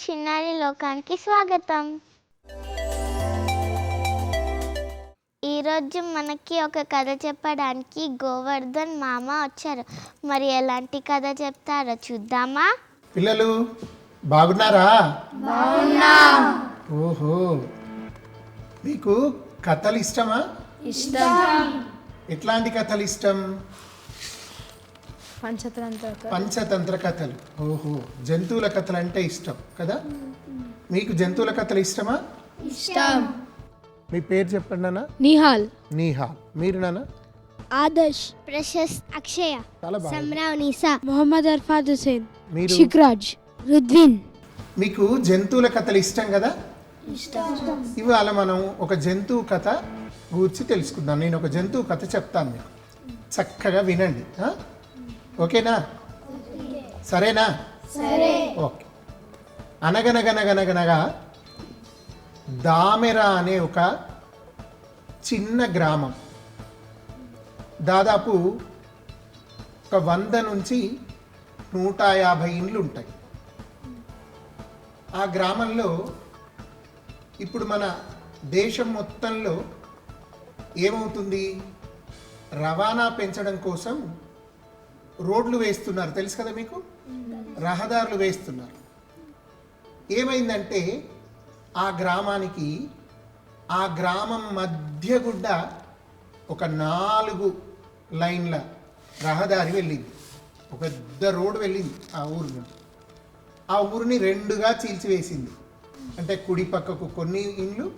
చిన్నారి లోకానికి స్వాగతం. ఈరోజు మనకి ఒక కథ చెప్పడానికి గోవర్ధన్ మామ వచ్చారు. మరి ఎలాంటి కథ చెప్తారో చూద్దామా? పిల్లలు బాగున్నారా? ఓహో మీకు కథలు ఇష్టమా? ఎట్లాంటి కథలు ఇష్టం? పంచతంత్ర పంచతంత్ర కథలు. ఓహో జంతువుల కథలు అంటే ఇష్టం కదా? మీకు జంతువుల కథలు ఇష్టమా? ఇష్టం. మీ పేరు చెప్పండి నాన్న. నిహాల్. నీహాల్. మీరు నాన్న? ఆదర్శ్ ప్రశస్త్ అక్షయ చాలా బాగా నిసా మొహమ్మద్ అర్ఫాద్ హుసేన్ మీరు? శిక్రాజ్ రుద్విన్. మీకు జంతువుల కథలు ఇష్టం కదా? ఇవాళ మనం ఒక జంతువు కథ గూర్చి తెలుసుకుందాం. నేను ఒక జంతువు కథ చెప్తాను మీకు. చక్కగా వినండి ఆ? ఓకేనా? సరేనా? సరే. ఓకే. అనగనగనగనగనగా దామెర అనే ఒక చిన్న గ్రామం. దాదాపు ఒక వంద నుంచి నూట యాభై ఇండ్లు ఉంటాయి. ఆ గ్రామంలో ఇప్పుడు మన దేశం మొత్తంలో ఏమవుతుంది? రవాణా పెంచడం కోసం రోడ్లు వేస్తున్నారు. తెలుసు కదా మీకు? రహదారులు వేస్తున్నారు. ఏమైందంటే ఆ గ్రామానికి ఆ గ్రామం మధ్య గుడ్డా ఒక నాలుగు లైన్ల రహదారి వెళ్ళింది. ఒక పెద్ద రోడ్డు వెళ్ళింది ఆ ఊరు ఆ ఊరిని రెండుగా చీల్చివేసింది. అంటే కుడి పక్కకు కొన్ని ఇండ్లు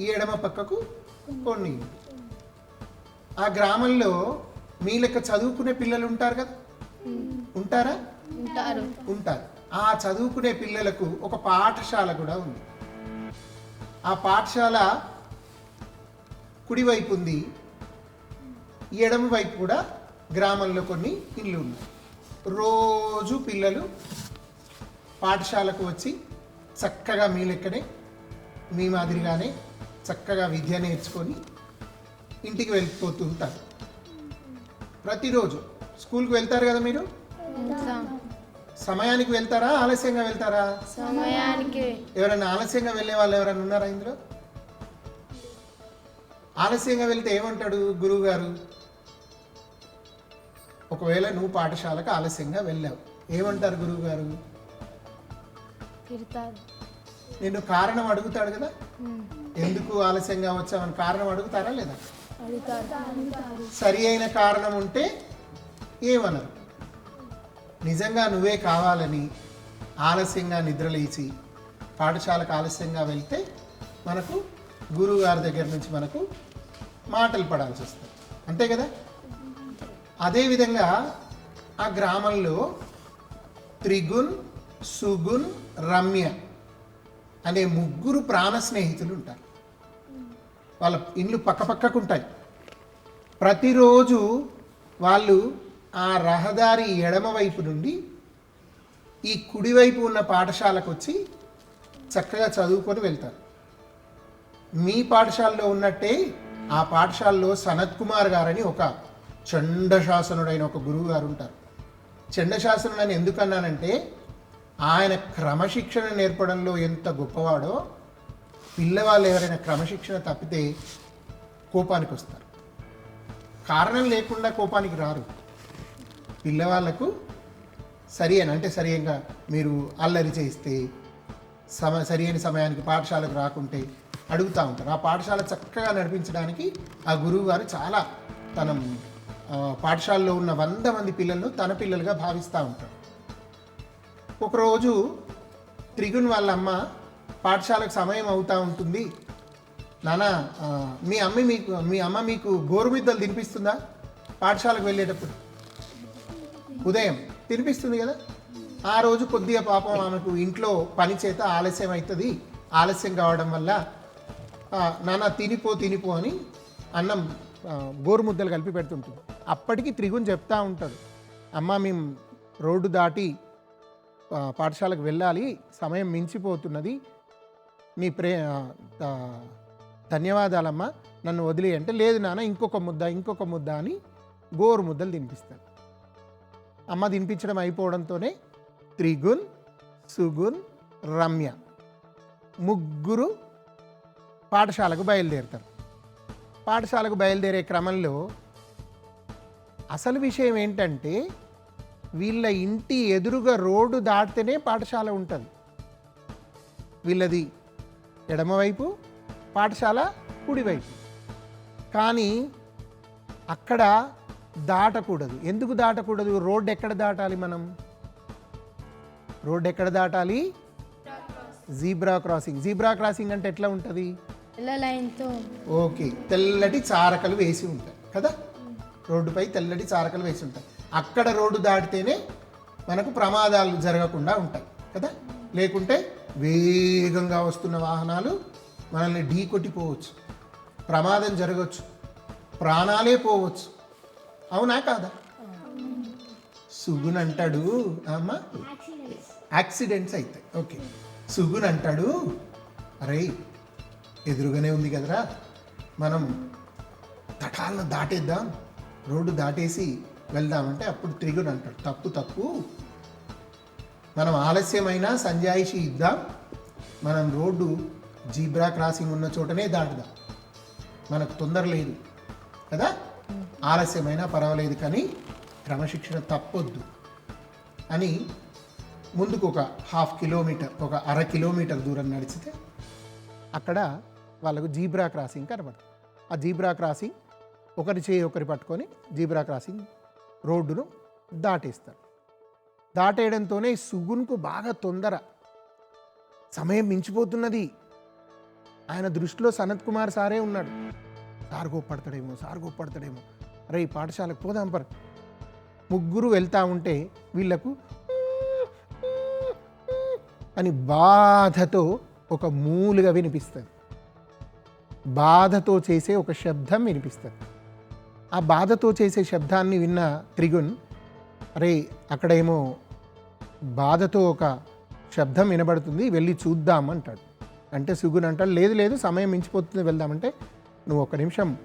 ఈ ఎడమ పక్కకు కొన్ని ఇండ్లు. ఆ గ్రామంలో మీ లెక్క చదువుకునే పిల్లలు ఉంటారు కదా? ఉంటారా? ఉంటారు. ఉంటారు. ఆ చదువుకునే పిల్లలకు ఒక పాఠశాల కూడా ఉంది. ఆ పాఠశాల కుడివైపు ఉంది. ఎడమ వైపు కూడా గ్రామంలో కొన్ని ఇల్లు ఉన్నాయి. రోజు పిల్లలు పాఠశాలకు వచ్చి చక్కగా మీ లెక్కనే మీ మాదిరిగానే చక్కగా విద్య నేర్చుకొని ఇంటికి వెళ్ళిపోతుంటారు ప్రతిరోజు స్కూల్కి వెళ్తారు కదా మీరు? సమయానికి వెళ్తారా ఆలస్యంగా వెళ్తారా? సమయానికి. ఎవరైనా ఆలస్యంగా వెళ్ళే వాళ్ళు ఎవరైనా ఉన్నారా ఇందులో? ఆలస్యంగా వెళ్తే ఏమంటాడు గురువు గారు ఒకవేళ నువ్వు పాఠశాలకు ఆలస్యంగా వెళ్ళావు ఏమంటారు గురువు గారు నిన్ను కారణం అడుగుతాడు కదా? ఎందుకు ఆలస్యంగా వచ్చావని కారణం అడుగుతారా లేదా? సరి అయిన కారణం ఉంటే ఏమనరు. నిజంగా నువ్వే కావాలని ఆలస్యంగా నిద్రలేచి పాఠశాలకు ఆలస్యంగా వెళ్తే మనకు గురువు గారి దగ్గర నుంచి మనకు మాటలు పడాల్సి వస్తుంది అంతే కదా? అదేవిధంగా ఆ గ్రామంలో త్రిగుణ్ సుగుణ్ రమ్య అనే ముగ్గురు ప్రాణ స్నేహితులు ఉంటారు. వాళ్ళ ఇండ్లు పక్కపక్కకు ఉంటాయి. ప్రతిరోజు వాళ్ళు ఆ రహదారి ఎడమ వైపు నుండి ఈ కుడివైపు ఉన్న పాఠశాలకు వచ్చి చక్కగా చదువుకొని వెళ్తారు. మీ పాఠశాలలో ఉన్నట్టే ఆ పాఠశాలలో సనత్ కుమార్ గారని ఒక చండశాసనుడైన ఒక గురువు గారు ఉంటారు. చండశాసనుడు అని ఆయన క్రమశిక్షణ నేర్పడంలో ఎంత గొప్పవాడో పిల్లవాళ్ళు ఎవరైనా క్రమశిక్షణ తప్పితే కోపానికి వస్తారు. కారణం లేకుండా కోపానికి రారు. పిల్లవాళ్ళకు సరి అని అంటే సరియంగా మీరు అల్లరి చేస్తే సమ సరి అయిన సమయానికి పాఠశాలకు రాకుంటే అడుగుతూ ఉంటారు. ఆ పాఠశాల చక్కగా నడిపించడానికి ఆ గురువు గారు చాలా తన పాఠశాలలో ఉన్న వంద మంది పిల్లలను తన పిల్లలుగా భావిస్తూ ఉంటారు. ఒకరోజు త్రిగుణ్ వాళ్ళ అమ్మ పాఠశాలకు సమయం అవుతూ ఉంటుంది. నాన్న మీ అమ్మ మీకు మీ అమ్మ మీకు గోరుమిద్దలు తినిపిస్తుందా? పాఠశాలకు వెళ్ళేటప్పుడు? ఉదయం. తినిపిస్తుంది కదా? ఆ రోజు కొద్దిగా పాపం ఆమెకు ఇంట్లో పని చేత ఆలస్యం అవుతుంది ఆలస్యం కావడం వల్ల నాన్న తినిపో తినిపో అని అన్నం గోరుముద్దలు కలిపి పెడుతుంటుంది. అప్పటికి త్రిగుణ్ చెప్తా ఉంటాడు అమ్మ మేము రోడ్డు దాటి పాఠశాలకు వెళ్ళాలి. సమయం మించిపోతున్నది. నీ ప్రే ధన్యవాదాలమ్మా. నన్ను వదిలి అంటే లేదు నాన్న ఇంకొక ముద్ద ఇంకొక ముద్ద అని గోరు ముద్దలు తినిపిస్తాడు అమ్మ తినిపించడం అయిపోవడంతోనే త్రిగుణ్ సుగుణ్ రమ్య ముగ్గురు పాఠశాలకు బయలుదేరుతారు. పాఠశాలకు బయలుదేరే క్రమంలో అసలు విషయం ఏంటంటే వీళ్ళ ఇంటి ఎదురుగా రోడ్డు దాటితేనే పాఠశాల ఉంటుంది. వీళ్ళది ఎడమవైపు పాఠశాల కుడివైపు కానీ అక్కడ దాటకూడదు. ఎందుకు దాటకూడదు? రోడ్డు ఎక్కడ దాటాలి మనం? రోడ్డు ఎక్కడ దాటాలి? Zebra crossing. జీబ్రా క్రాసింగ్ అంటే ఎట్లా ఉంటుంది? ఓకే. తెల్లటి చారకలు వేసి ఉంటాయి కదా? రోడ్డుపై తెల్లటి చారకలు వేసి ఉంటాయి. అక్కడ రోడ్డు దాటితేనే మనకు ప్రమాదాలు జరగకుండా ఉంటాయి కదా? లేకుంటే వేగంగా వస్తున్న వాహనాలు మనల్ని ఢీ కొట్టిపోవచ్చు. ప్రమాదం జరగవచ్చు ప్రాణాలే పోవచ్చు. అవునా కాదా? సుగున్ అంటాడు. అమ్మ? యాక్సిడెంట్స్ అవుతాయి ఓకే. సుగున్ అంటాడు. అరే ఎదురుగానే ఉంది కదరా. మనం తటాలను దాటేద్దాం. రోడ్డు దాటేసి వెళ్దామంటే అప్పుడు త్రిగున్ అంటాడు. తప్పు తప్పు. మనం ఆలస్యమైనా సంజాయిషి ఇద్దాం. మనం రోడ్డు జీబ్రా క్రాసింగ్ ఉన్న చోటనే దాటుదాం. మనకు తొందర లేదు కదా? ఆలస్యమైనా పర్వాలేదు కానీ క్రమశిక్షణ తప్పొద్దు అని ముందుకు ఒక హాఫ్ కిలోమీటర్ ఒక అర కిలోమీటర్ దూరం నడిచితే అక్కడ వాళ్ళకు జీబ్రా క్రాసింగ్ కనబడుతుంది. ఆ జీబ్రా క్రాసింగ్ ఒకరి చేయి ఒకరి పట్టుకొని జీబ్రా క్రాసింగ్ రోడ్డును దాటేస్తారు. దాటేయడంతోనే సుగున్కు బాగా తొందర సమయం మించిపోతున్నది. ఆయన దృష్టిలో సనత్ కుమార్ సారే ఉన్నాడు. సార్ గోప్పడతాడేమో సార్ గోపడతాడేమో అరే ఈ పాఠశాలకు పోదాం పర్. ముగ్గురు వెళ్తా ఉంటే వీళ్ళకు అని బాధతో ఒక మూలుగా వినిపిస్తుంది. బాధతో చేసే ఒక శబ్దం వినిపిస్తుంది. ఆ బాధతో చేసే శబ్దాన్ని విన్న త్రిగుణ్ అరే అక్కడేమో బాధతో ఒక శబ్దం వినబడుతుంది వెళ్ళి చూద్దాం అంటాడు. అంటే సుగుణ్ అంటాడు లేదు లేదు సమయం మించిపోతుంది వెళ్దామంటే నువ్వు ఒక నిమిషం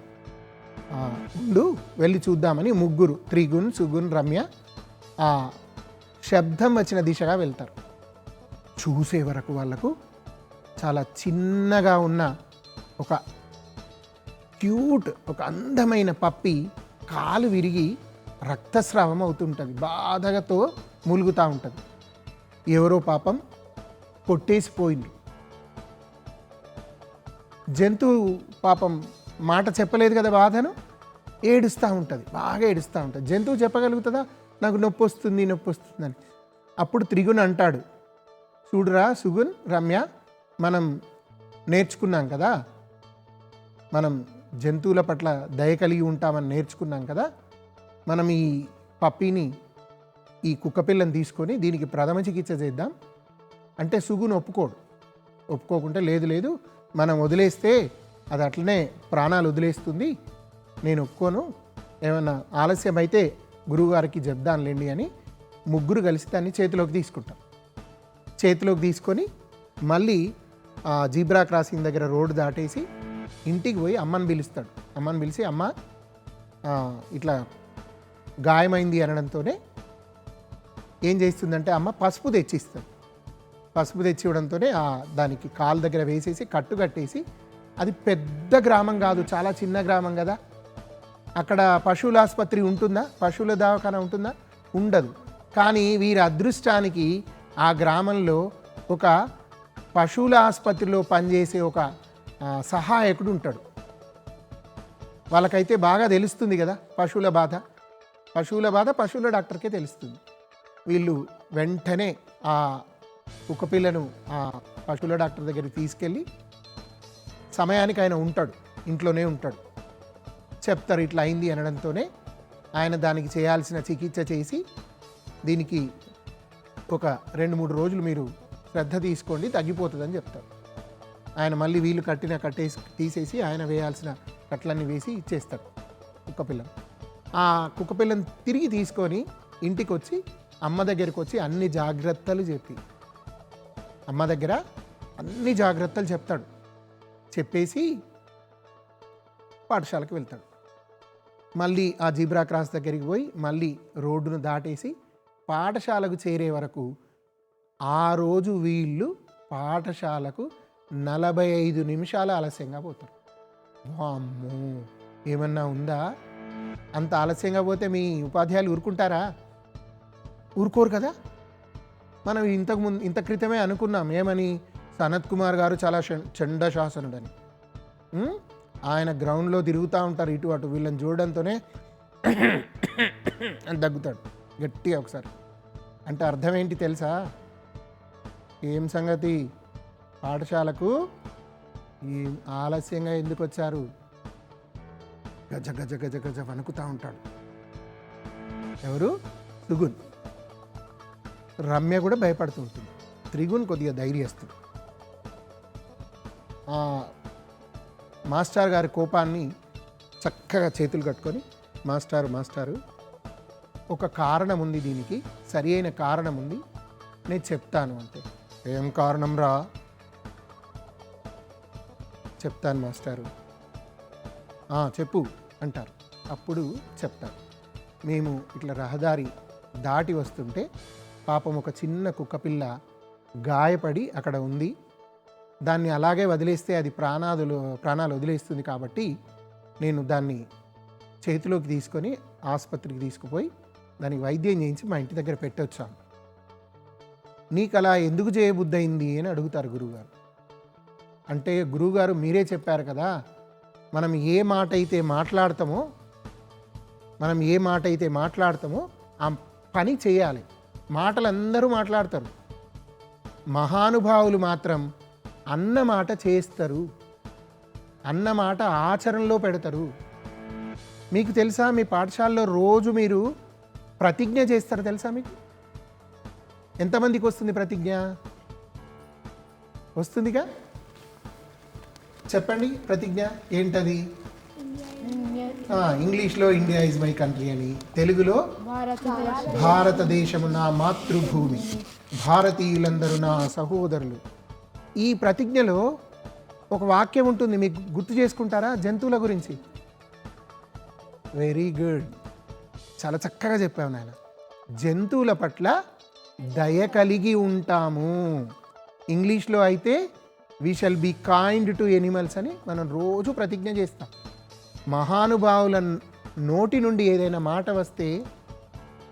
ఉండు వెళ్ళి చూద్దామని ముగ్గురు త్రిగుణ్ సుగుణ్ రమ్య ఆ శబ్దం వచ్చిన దిశగా వెళ్తారు. చూసే వరకు వాళ్ళకు చాలా చిన్నగా ఉన్న ఒక క్యూట్ ఒక అందమైన పప్పి కాలు విరిగి రక్తస్రావం అవుతుంటుంది. బాధగతో మూలుగుతూ ఉంటుంది. ఎవరో పాపం కొట్టేసిపోయింది. జంతువు పాపం మాట చెప్పలేదు కదా బాధను? ఏడుస్తూ ఉంటుంది బాగా ఏడుస్తూ ఉంటుంది. జంతువు చెప్పగలుగుతుందా? నాకు నొప్పి వస్తుంది నొప్పి వస్తుందని. అప్పుడు త్రిగుణ్ అంటాడు. చూడురా సుగున్ రమ్య మనం నేర్చుకున్నాం కదా? మనం జంతువుల పట్ల దయ కలిగి ఉంటామని నేర్చుకున్నాం కదా? మనం ఈ పప్పీని ఈ కుక్కపిల్లని తీసుకొని దీనికి ప్రథమ చికిత్స చేద్దాం. అంటే సుగును ఒప్పుకోడు. ఒప్పుకోకుంటే లేదు లేదు. మనం వదిలేస్తే అది అట్లనే ప్రాణాలు వదిలేస్తుంది. నేను ఒప్పుకోను. ఏమన్నా ఆలస్యం అయితే గురువుగారికి చెప్దానులేండి అని ముగ్గురు కలిసి దాన్ని చేతిలోకి తీసుకుంటాం. చేతిలోకి తీసుకొని మళ్ళీ ఆ జీబ్రా క్రాసింగ్ దగ్గర రోడ్డు దాటేసి ఇంటికి పోయి అమ్మని పిలుస్తాడు. అమ్మని పిలిచి అమ్మ ఇట్లా గాయమైంది అనడంతోనే ఏం చేస్తుందంటే అమ్మ పసుపు తెచ్చిస్తుంది. పసుపు తెచ్చి ఇవ్వడంతోనే దానికి కాలు దగ్గర వేసేసి కట్టు కట్టేసి అది పెద్ద గ్రామం కాదు చాలా చిన్న గ్రామం కదా. అక్కడ పశువుల ఆసుపత్రి ఉంటుందా? పశువుల దవాఖాన ఉంటుందా? ఉండదు. కానీ వీరి అదృష్టానికి ఆ గ్రామంలో ఒక పశువుల ఆసుపత్రిలో పనిచేసే ఒక సహాయకుడు ఉంటాడు. వాళ్ళకైతే బాగా తెలుస్తుంది కదా పశువుల బాధ. పశువుల బాధ పశువుల డాక్టర్కే తెలుస్తుంది. వీళ్ళు వెంటనే ఆ కుక్కపిల్లను ఆ పశువుల డాక్టర్ దగ్గరికి తీసుకెళ్ళి సమయానికి ఆయన ఉంటాడు ఇంట్లోనే ఉంటాడు. చెప్తారు ఇట్లా అయింది అనడంతోనే ఆయన దానికి చేయాల్సిన చికిత్స చేసి దీనికి ఒక రెండు మూడు రోజులు మీరు శ్రద్ధ తీసుకోండి తగ్గిపోతుందని చెప్తారు. ఆయన మళ్ళీ వీళ్ళు కట్టిన కట్టేసి తీసేసి ఆయన వేయాల్సిన కట్లన్నీ వేసి ఇచ్చేస్తాడు కుక్కపిల్లను ఆ కుక్కపిల్లని తిరిగి తీసుకొని ఇంటికి వచ్చి అమ్మ దగ్గరికి వచ్చి అన్ని జాగ్రత్తలు చెప్పి. అమ్మ దగ్గర అన్ని జాగ్రత్తలు చెప్తాడు. చెప్పేసి పాఠశాలకు వెళ్తాడు. మళ్ళీ ఆ జీబ్రా క్రాస్ దగ్గరికి పోయి మళ్ళీ రోడ్డును దాటేసి పాఠశాలకు చేరే వరకు ఆ రోజు వీళ్ళు పాఠశాలకు నలభై ఐదు నిమిషాలు ఆలస్యంగా పోతారు. వామ్మో! ఏమన్నా ఉందా? అంత ఆలస్యంగా పోతే మీ ఉపాధ్యాయులు ఊరుకుంటారా? ఊరుకోరు కదా? మనం ఇంతకు ముందు ఇంత క్రితమే అనుకున్నాం ఏమని? సనత్ కుమార్ గారు చాలా చండ శాసనుడని. ఆయన గ్రౌండ్లో తిరుగుతూ ఉంటారు ఇటు అటు వీళ్ళని చూడడంతోనే అని దగ్గుతాడు గట్టిగా ఒకసారి. అంటే అర్థం ఏంటి తెలుసా? ఏం సంగతి? పాఠశాలకు ఈ ఆలస్యంగా ఎందుకు వచ్చారు? గజ గజ గజ గజ వణుకుతూ ఉంటాడు. ఎవరు? సుగున్ రమ్య కూడా భయపడుతూ ఉంటుంది. త్రిగుణ్ కొద్దిగా ధైర్యస్తుడు. ఆ మాస్టర్ గారి కోపాన్ని చక్కగా చేతులు కట్టుకొని మాస్టారు మాస్టారు ఒక కారణం ఉంది దీనికి సరి అయిన కారణం ఉంది నేను చెప్తాను అంటే ఏం కారణం రా? చెప్తాను మాస్టారు. చెప్పు అంటారు. అప్పుడు చెప్తారు. మేము ఇట్లా రహదారి దాటి వస్తుంటే పాపం ఒక చిన్న కుక్కపిల్ల గాయపడి అక్కడ ఉంది. దాన్ని అలాగే వదిలేస్తే అది ప్రాణాదులు ప్రాణాలు వదిలేస్తుంది కాబట్టి నేను దాన్ని చేతిలోకి తీసుకొని ఆసుపత్రికి తీసుకుపోయి దానికి వైద్యం చేయించి మా ఇంటి దగ్గర పెట్టొచ్చాను. నీకు అలా ఎందుకు చేయబుద్దయింది అని అడుగుతారు గురువుగారు. అంటే గురువుగారు మీరే చెప్పారు కదా మనం ఏ మాట అయితే మాట్లాడతామో మనం ఏ మాట అయితే మాట్లాడతామో ఆ పని చేయాలి. మాటలు అందరూ మాట్లాడతారు. మహానుభావులు మాత్రం అన్నమాట చేస్తారు. అన్నమాట ఆచరణలో పెడతారు. మీకు తెలుసా మీ పాఠశాలలో రోజు మీరు ప్రతిజ్ఞ చేస్తారు తెలుసా మీకు? ఎంతమందికి వస్తుంది ప్రతిజ్ఞ? వస్తుందిగా? చెప్పండి ప్రతిజ్ఞ ఏంటది? ఇంగ్లీష్లో ఇండియా ఇస్ మై కంట్రీ అని తెలుగులో భారతదేశము నా మాతృభూమి భారతీయులందరూ నా సహోదరులు. ఈ ప్రతిజ్ఞలో ఒక వాక్యం ఉంటుంది మీకు గుర్తు చేసుకుంటారా? జంతువుల గురించి. వెరీ గుడ్ చాలా చక్కగా చెప్పావు నాయన. జంతువుల పట్ల దయ కలిగి ఉంటాము. ఇంగ్లీష్లో అయితే we shall be kind to animals అని మనం రోజు ప్రతిజ్ఞ చేస్తాం. మహానుభావుల నోటి నుండి ఏదైనా మాట వస్తే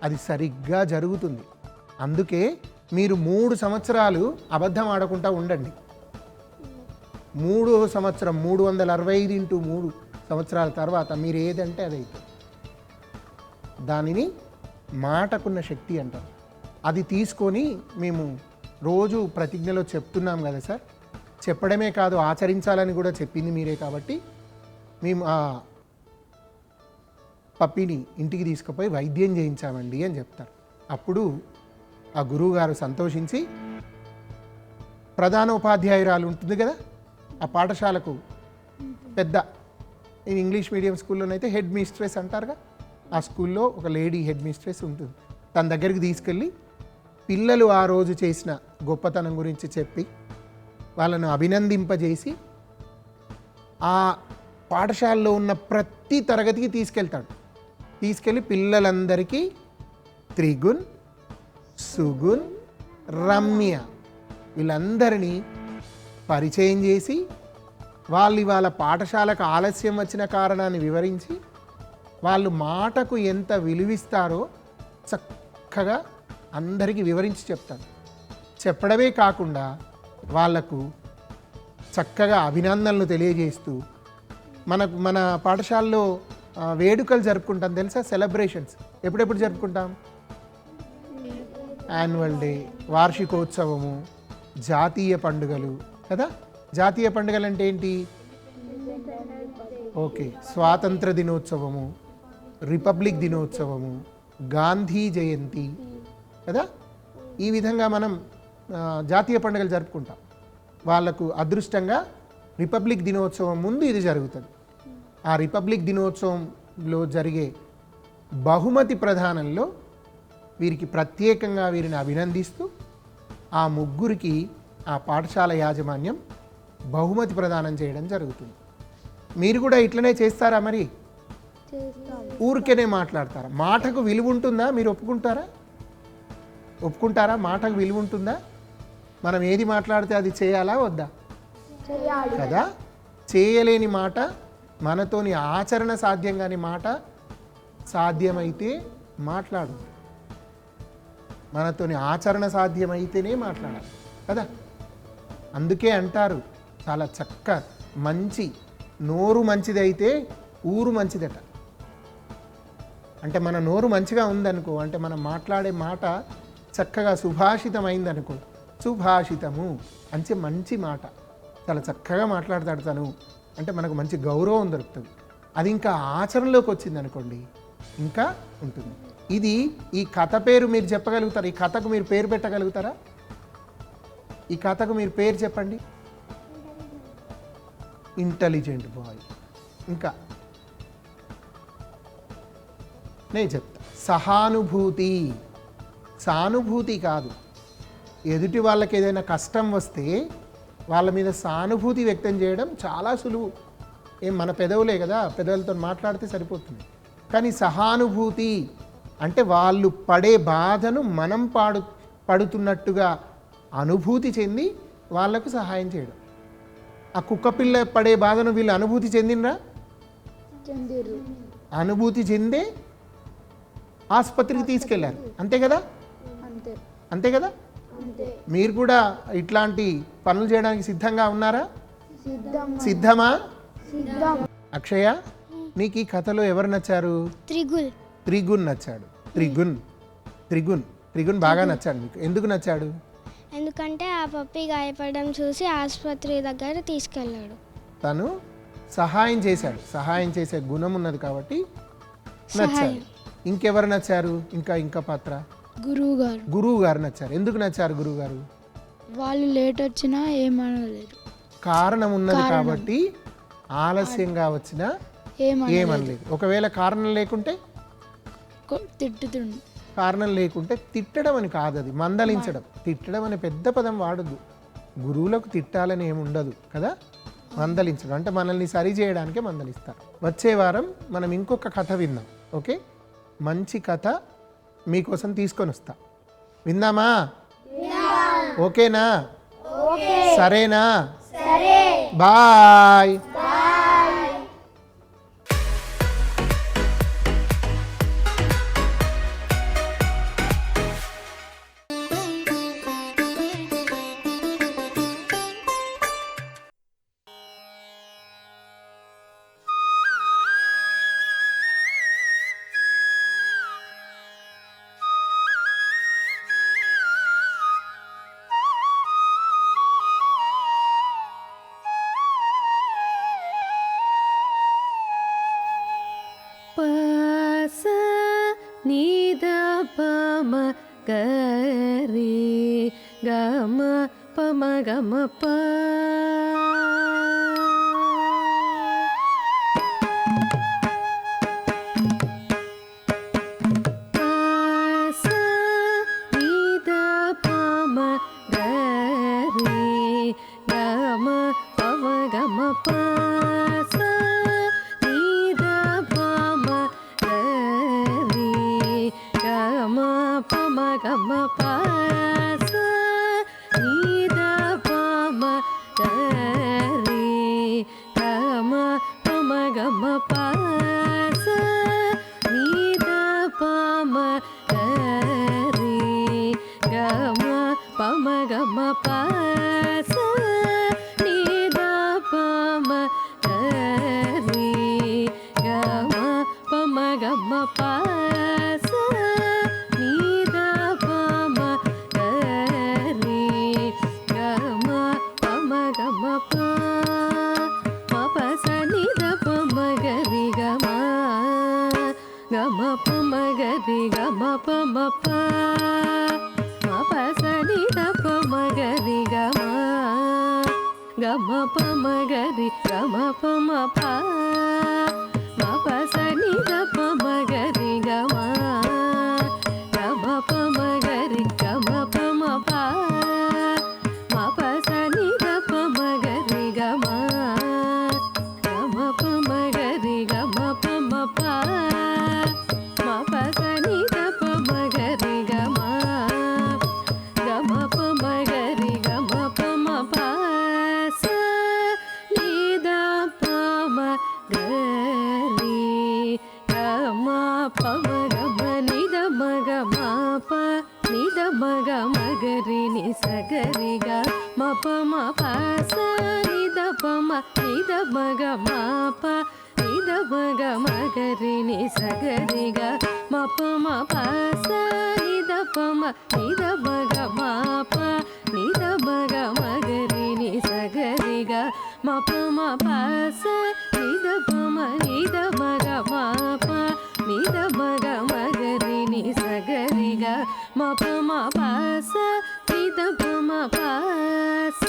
అది సరిగ్గా జరుగుతుంది. అందుకే మీరు మూడు సంవత్సరాలు అబద్ధం ఆడకుండా ఉండండి. మూడో సంవత్సరం మూడు వందల అరవై ఐదు ఇంటూ మూడు సంవత్సరాల తర్వాత మీరు ఏదంటే అదైతే దానిని మాటకున్న శక్తి అంటారు. అది తీసుకొని మేము రోజు ప్రతిజ్ఞలో చెప్తున్నాం కదా సార్. చెప్పడమే కాదు ఆచరించాలని కూడా చెప్పింది మీరే కాబట్టి మేము ఆ పప్పిని ఇంటికి తీసుకుపోయి వైద్యం చేయించామండి అని చెప్తారు. అప్పుడు ఆ గురువుగారు సంతోషించి ప్రధాన ఉపాధ్యాయురాలు ఉంటుంది కదా ఆ పాఠశాలకు పెద్ద నేను ఇంగ్లీష్ మీడియం స్కూల్లోనైతే హెడ్ మిస్ట్రెస్ అంటారుగా ఆ స్కూల్లో ఒక లేడీ హెడ్ మిస్ట్రెస్ ఉంటుంది. తన దగ్గరికి తీసుకెళ్ళి పిల్లలు ఆ రోజు చేసిన గొప్పతనం గురించి చెప్పి వాళ్ళను అభినందింపజేసి ఆ పాఠశాలలో ఉన్న ప్రతి తరగతికి తీసుకెళ్తాడు. తీసుకెళ్ళి పిల్లలందరికీ త్రిగుణ్ సుగుణ్ రమ్య వీళ్ళందరినీ పరిచయం చేసి వాళ్ళు ఇవాళ పాఠశాలకు ఆలస్యం వచ్చిన కారణాన్ని వివరించి వాళ్ళు మాటకు ఎంత విలువిస్తారో చక్కగా అందరికీ వివరించి చెప్తాడు చెప్పడమే కాకుండా వాళ్ళకు చక్కగా అభినందనలు తెలియజేస్తూ మనకు మన పాఠశాలలో వేడుకలు జరుపుకుంటాం తెలుసా? సెలబ్రేషన్స్ ఎప్పుడెప్పుడు జరుపుకుంటాం? యాన్యువల్ డే వార్షికోత్సవము. జాతీయ పండుగలు. కదా? జాతీయ పండుగలు అంటే ఏంటి? ఓకే. స్వాతంత్ర దినోత్సవము. రిపబ్లిక్ దినోత్సవము. గాంధీ జయంతి. కదా? ఈ విధంగా మనం జాతీయ పండుగలు జరుపుకుంటాం. వాళ్ళకు అదృష్టంగా రిపబ్లిక్ దినోత్సవం ముందు ఇది జరుగుతుంది. ఆ రిపబ్లిక్ దినోత్సవంలో జరిగే బహుమతి ప్రదానంలో వీరికి ప్రత్యేకంగా వీరిని అభినందిస్తూ ఆ ముగ్గురికి ఆ పాఠశాల యాజమాన్యం బహుమతి ప్రదానం చేయడం జరుగుతుంది. మీరు కూడా ఇట్లనే చేస్తారా మరి? ఊరికేనే మాట్లాడతారా? మాటకు విలువ ఉంటుందా మీరు ఒప్పుకుంటారా? ఒప్పుకుంటారా? మాటకు విలువ ఉంటుందా మనం ఏది మాట్లాడితే అది చేయాలా? వద్దా? కదా? చేయలేని మాట మనతోని ఆచరణ సాధ్యం కాని మాట సాధ్యమైతే మాట్లాడు. మనతోని ఆచరణ సాధ్యమైతేనే మాట్లాడాలి కదా? అందుకే అంటారు చాలా చక్క మంచి నోరు మంచిదైతే ఊరు మంచిదట. అంటే మన నోరు మంచిగా ఉందనుకో అంటే మనం మాట్లాడే మాట చక్కగా సుభాషితమైందనుకో సుభాషితము అంటే మంచి మాట. చాలా చక్కగా మాట్లాడతాడు తను. అంటే మనకు మంచి గౌరవం దొరుకుతుంది. అది ఇంకా ఆచరణలోకి వచ్చింది అనుకోండి ఇంకా ఉంటుంది. ఇది ఈ కథ పేరు మీరు చెప్పగలుగుతారా? ఈ కథకు మీరు పేరు పెట్టగలుగుతారా? ఈ కథకు మీరు పేరు చెప్పండి. ఇంటెలిజెంట్ బాయ్ ఇంకా. నేను చెప్తా. సహానుభూతి. సానుభూతి కాదు. ఎదుటి వాళ్ళకి ఏదైనా కష్టం వస్తే వాళ్ళ మీద సానుభూతి వ్యక్తం చేయడం చాలా సులువు. ఏం మన పెదవులే కదా పెదవులతో మాట్లాడితే సరిపోతుంది. కానీ సహానుభూతి అంటే వాళ్ళు పడే బాధను మనం పాడు పడుతున్నట్టుగా అనుభూతి చెంది వాళ్ళకు సహాయం చేయడం. ఆ కుక్క పిల్ల పడే బాధను వీళ్ళు అనుభూతి చెందినరా అనుభూతి చెందే ఆసుపత్రికి తీసుకెళ్ళారు. అంతే కదా? అంతే. అంతే కదా? మీరు కూడా ఇట్లాంటి పనులు చేయడానికి సిద్ధంగా ఉన్నారా? సిద్ధం. సిద్ధమా? సిద్ధం. అక్షయ నీకు ఈ కథలో ఎవరు నచ్చారు? త్రిగుల్. త్రిగుణ్ నచ్చాడు. త్రిగుణ్ త్రిగుణ్ త్రిగుణ్ బాగా నచ్చాడు మీకు ఎందుకు నచ్చాడు? ఎందుకంటే ఆ పప్పి గాయపడడం చూసి ఆసుపత్రి దగ్గర తీసుకెళ్ళాడు. తను సహాయం చేశాడు. సహాయం చేసే గుణం ఉన్నది కాబట్టి నచ్చాడు. ఇంకెవరు నచ్చారు? ఇంకా ఇంకా పాత్ర? గురువు గారు గురువు గారు నచ్చారు. ఎందుకు నచ్చారు గురువు గారు వాళ్ళు లేట్ వచ్చినా ఏమనలేదు. కారణం ఉన్నది కాబట్టి ఆలస్యంగా వచ్చినా ఏమన ఏమనలేదు. ఒకవేళ కారణం లేకుంటే? తిట్టుతుండు. కారణం లేకుంటే తిట్టడం అని కాదు అది మందలించడం తిట్టడం అనే పెద్ద పదం వాడద్దు. గురువులకు తిట్టాలని ఏమి ఉండదు కదా? మందలించడం. అంటే మనల్ని సరి చేయడానికే మందలిస్తారు. వచ్చే వారం మనం ఇంకొక కథ విందాం. ఓకే? మంచి కథ మీకోసం తీసుకొని వస్తా విందామా ఓకేనా? సరేనా? బాయ్. మా ప మా పాస నిద ప మ నిద మగ మా ప నిద మగ మగరి ని పాస.